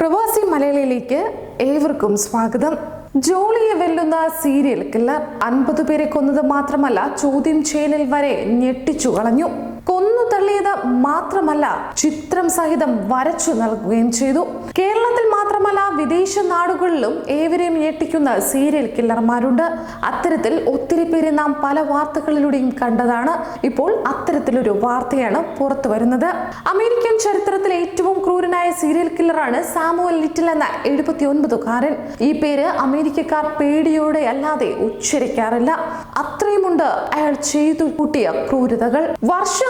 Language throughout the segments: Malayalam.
പ്രവാസി മലയാളിയിലേക്ക് ഏവർക്കും സ്വാഗതം. ജോളിയെ വെല്ലുന്ന സീരിയൽ കില്ലർ അൻപത് പേരെ കൊന്നത് മാത്രമല്ല ചോദ്യം ചെയ്യലിൽ വരെ ഞെട്ടിച്ചു കളഞ്ഞു. കൊന്നു തള്ളിയത് മാത്രമല്ല ചിത്രം സഹിതം വരച്ചു നൽകുകയും ചെയ്തു. കേരളത്തിൽ മാത്രമല്ല വിദേശ നാടുകളിലും ഏവരെയും ഞെട്ടിക്കുന്ന സീരിയൽ കില്ലർമാരുണ്ട് അത്തരത്തിൽ ഒത്തിരി പേരെ നാം പല വാർത്തകളിലൂടെയും കണ്ടതാണ്. ഇപ്പോൾ അത്തരത്തിലൊരു വാർത്തയാണ് പുറത്തു വരുന്നത്. അമേരിക്കൻ ചരിത്രത്തിലെ ഏറ്റവും ക്രൂരനായ സീരിയൽ കില്ലറാണ് സാമുവൽ ലിറ്റിൽ എന്ന എഴുപത്തി ഒൻപതുകാരൻ ഈ പേര് അമേരിക്കക്കാർ പേടിയോടെ അല്ലാതെ ഉച്ചരിക്കാറില്ല. അത്രയുമുണ്ട് അയാൾ ചെയ്തു കൂട്ടിയ ക്രൂരതകൾ.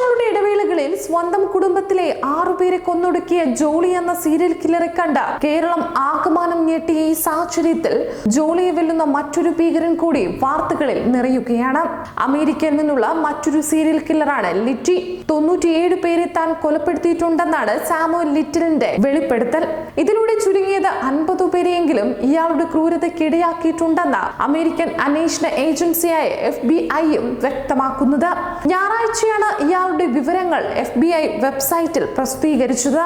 വർഷങ്ങളുടെ ഇടവേളകളിൽ സ്വന്തം കുടുംബത്തിലെ ആറുപേരെ കൊന്നൊടുക്കിയ ജോളി എന്ന സീരിയൽ കില്ലറെ കണ്ട കേരളം ആകമാനം ഞെട്ടിയ ഈ സാഹചര്യത്തിൽ ജോളിയെ വെല്ലുന്ന മറ്റൊരു ഭീകരൻ കൂടി വാർത്തകളിൽ നിറയുകയാണ്. അമേരിക്കയിൽ നിന്നുള്ള മറ്റൊരു സീരിയൽ കില്ലറാണ് ലിറ്റി. തൊണ്ണൂറ്റിയേഴ് പേരെ താൻ കൊലപ്പെടുത്തിയിട്ടുണ്ടെന്നാണ് സാമോ ലിറ്റിലിന്റെ വെളിപ്പെടുത്തൽ. ഇതിലൂടെ ചുരുങ്ങിയത് അൻപത് പേരെയെങ്കിലും ഇയാളുടെ ക്രൂരതയ്ക്കിടയാക്കിയിട്ടുണ്ടെന്ന അമേരിക്കൻ അന്വേഷണ ഏജൻസിയായ എഫ് ബി ഐയും വ്യക്തമാക്കുന്നത്. ഞായറാഴ്ചയാണ് ഇയാളുടെ വിവരങ്ങൾ എഫ് ബി ഐ വെബ്സൈറ്റിൽ പ്രസിദ്ധീകരിച്ചത്.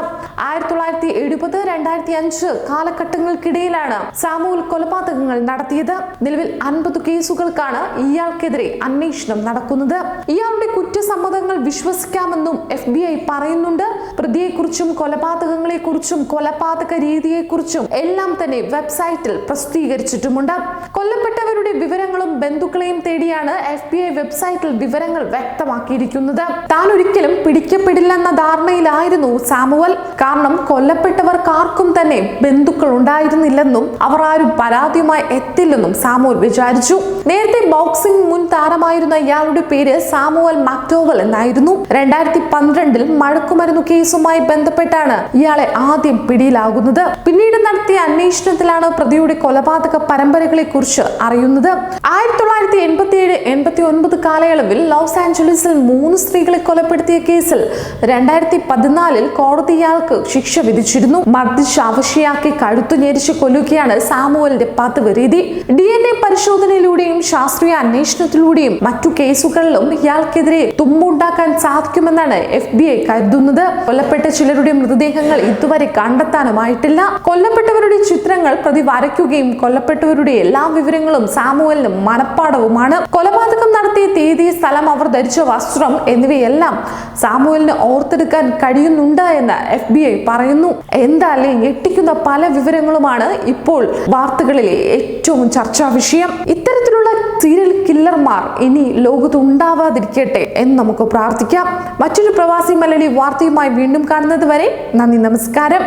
ആയിരത്തി തൊള്ളായിരത്തി എഴുപത് രണ്ടായിരത്തി അഞ്ച് കാലഘട്ടങ്ങൾക്കിടയിലാണ് സാമൂൽ കൊലപാതകങ്ങൾ നടത്തിയത്. നിലവിൽ അൻപത് കേസുകൾക്കാണ് ഇയാൾക്കെതിരെ അന്വേഷണം നടക്കുന്നത്. ഇയാളുടെ കുറ്റസമ്മതങ്ങൾ വിശ്വസിക്കാമെന്നും എഫ് ബി ഐ പറയുന്നുണ്ട്. പ്രതിയെക്കുറിച്ചും കൊലപാതകങ്ങളെക്കുറിച്ചും കൊലപാതക രീതിയെക്കുറിച്ചും എല്ലാം തന്നെ വെബ്സൈറ്റിൽ പ്രസിദ്ധീകരിച്ചിട്ടുമുണ്ട്. കൊല്ലപ്പെട്ടവരുടെ വിവരങ്ങളും ബന്ധുക്കളെയും തേടിയാണ് എഫ് ബി ഐ വെബ്സൈറ്റിൽ വിവരങ്ങൾ വ്യക്തമാക്കിയിരിക്കുന്നത്. താൻ ഒരിക്കലും പിടിക്കപ്പെടില്ലെന്ന ധാരണയിലായിരുന്നു സാമുവൽ. കാരണം കൊല്ലപ്പെട്ടവർക്കാർക്കും തന്നെ ബന്ധുക്കൾ ഉണ്ടായിരുന്നില്ലെന്നും അവർ ആരും പരാതിയുമായി എത്തില്ലെന്നും സാമുവൽ വിചാരിച്ചു. നേരത്തെ ബോക്സിംഗ് മുൻ താരമായിരുന്ന ഇയാളുടെ പേര് സാമുവൽ മാക്ടോവൽ എന്നായിരുന്നു. രണ്ടായിരത്തി പന്ത്രണ്ടിൽ മഴക്കുമരുന്നു കേസുമായി ബന്ധപ്പെട്ടാണ് ഇയാളെ ആദ്യം പിടിയിലാകുന്നത്. പിന്നീട് നടത്തിയ അന്വേഷണത്തിലാണ് പ്രതിയുടെ കൊലപാതക പരമ്പരകളെ കുറിച്ച് അറിയുന്നത്. ആയിരത്തി തൊള്ളായിരത്തി എൺപത്തി ഏഴ് എൺപത്തി ഒൻപത് കാലയളവിൽ ലോസ് ആഞ്ചലസിൽ മൂന്ന് സ്ത്രീകളെ കൊലപ്പെടുത്തിയ കേസിൽ രണ്ടായിരത്തി പതിനാലിൽ കോടതി ഇയാൾക്ക് ശിക്ഷ വിധിച്ചിരുന്നു. മർദ്ദിച്ച് അവശയാക്കി കഴുത്തു ഞെരിച്ച് കൊല്ലുകയാണ് സാമുവലിന്റെ പതിവ് രീതി. ഡി എൻ എ പരിശോധനയിലൂടെയും ശാസ്ത്രീയ അന്വേഷണത്തിലൂടെയും മറ്റു കേസുകളിലും ഇയാൾക്കെതിരെ തുമ്പുണ്ടാക്കാൻ സാധിക്കുമെന്നാണ് എഫ് ബി ഐ കരുതുന്നത്. കൊല്ലപ്പെട്ട ചിലരുടെ മൃതദേഹങ്ങൾ ഇതുവരെ കണ്ടെത്താനുമായിട്ടില്ല. കൊല്ലപ്പെട്ടവരുടെ ചിത്രങ്ങൾ പ്രതി വരയ്ക്കുകയും കൊല്ലപ്പെട്ടവരുടെ എല്ലാ വിവരങ്ങളും സാമുവലിനും മനപ്പാടവുമാണ്. കൊലപാതകം നടത്തിയ തീയതി സ്ഥലം അവർ ധരിച്ച വസ്ത്രം എന്നിവയെല്ലാം സാമുവലിന് ഓർത്തെടുക്കാൻ കഴിയുന്നുണ്ട് എന്ന് എഫ് ബി ഐ പറയുന്നു. എന്തായാലും ഞെട്ടിക്കുന്ന പല വിവരങ്ങളുമാണ് ഇപ്പോൾ വാർത്തകളിലെ ഏറ്റവും ചർച്ചാ വിഷയം. ഇത്തരത്തിലുള്ള സീരിയൽ കില്ലർമാർ ഇനി ലോകത്ത് ഉണ്ടാവാതിരിക്കട്ടെ എന്ന് നമുക്ക് പ്രാർത്ഥിക്കാം. മറ്റൊരു പ്രവാസി മലയാളി വാർത്തയുമായി വീണ്ടും കാണുന്നത് വരെ നന്ദി നമസ്കാരം.